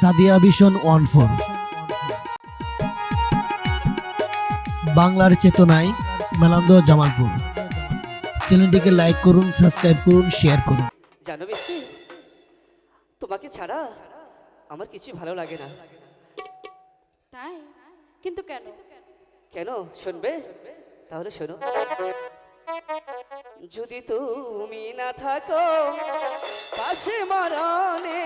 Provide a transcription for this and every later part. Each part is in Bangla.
Sadia vision one four. বাংলার চেতনায় মেলান্দ জামালপুর। চ্যানেলটিকে লাইক করুন সাবস্ক্রাইব করুন শেয়ার করুন। জানো তোমাকে ছাড়া আমার কিছুই ভালো লাগে না। তাই? কিন্তু কেন? কেন? শুনবে? তাহলে শোনো। যদি তুমি না থাকো পাশে মরণে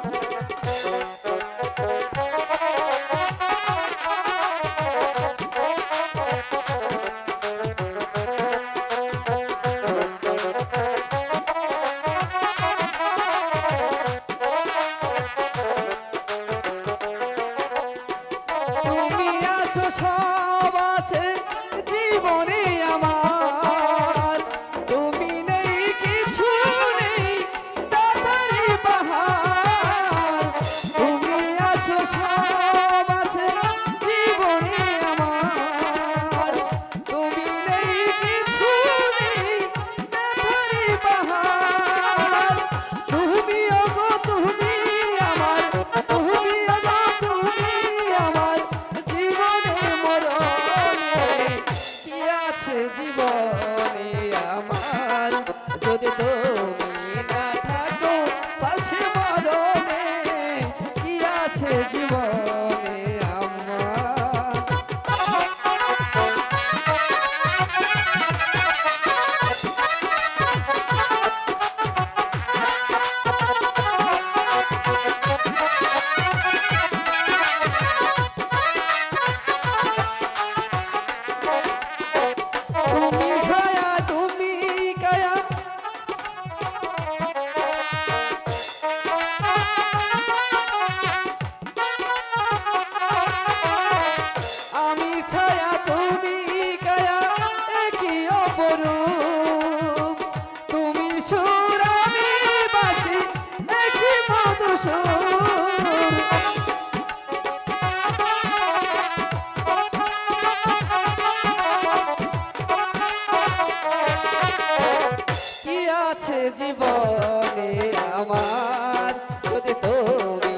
যদি আছে জীবনে আমার। যদি তুমি